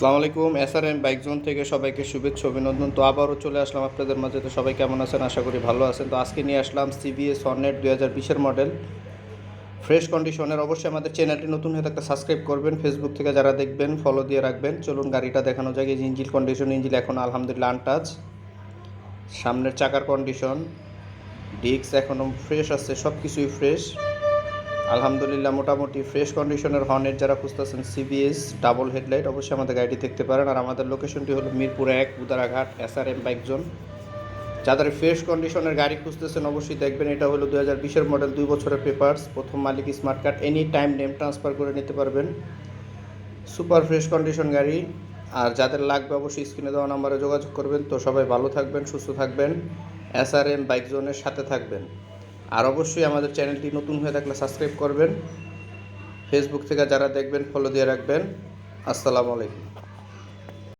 আসসালামু আলাইকুম। SRM bike zone থেকে সবাইকে শুভেচ্ছা, অভিনন্দন। তো আবারও চলে আসলাম আপনাদের মাঝে। তো সবাই কেমন আছেন? আশা করি ভালো আছেন। তো আজকে নিয়ে আসলাম সিবিএস হর্নেট দুই হাজার বিশের মডেল ফ্রেশ কন্ডিশনের অবশ্যই আমাদের চ্যানেলটি নতুন হয়ে থাকলে সাবস্ক্রাইব করবেন। ফেসবুক থেকে যারা দেখবেন ফলো দিয়ে রাখবেন। চলুন গাড়িটা দেখানো যায় ইঞ্জিল কন্ডিশন ইঞ্জিল এখন আলহামদুলিল্লাহ আনটাচ সামনের চাকার কন্ডিশন ডিস্ক এখনও ফ্রেশ আছে সব কিছুই ফ্রেশ আলহামদুলিল্লাহ, মোটামুটি ফ্রেশ কন্ডিশনের হর্নেট যারা খুঁজতেছেন সিবিএস ডাবল হেডলাইট অবশ্যই আমাদের গাড়িটি দেখতে পারেন। আর আমাদের লোকেশনটি হলো মিরপুর এক, উদারাঘাট এস এসআরএম বাইক জোন যাদের ফ্রেশ কন্ডিশনের গাড়ি খুঁজতেছেন, অবশ্যই দেখবেন, এটা হলো দু হাজার বিশের মডেল দুই বছরের পেপার্স প্রথম মালিক smart card any time name transfer করে নিতে পারবেন। সুপার ফ্রেশ কন্ডিশন গাড়ি। আর যাদের লাগবে, অবশ্যই স্ক্রিনে দেওয়া নাম্বারে যোগাযোগ করবেন। তো সবাই ভালো থাকবেন, সুস্থ থাকবেন। এস এসআরএম বাইক জোনের সাথে থাকবেন। আর অবশ্যই আমাদের চ্যানেলটি নতুন হয়ে থাকলে সাবস্ক্রাইব করবেন। ফেসবুক থেকে যারা দেখবেন ফলো দিয়ে রাখবেন। আসসালামু আলাইকুম।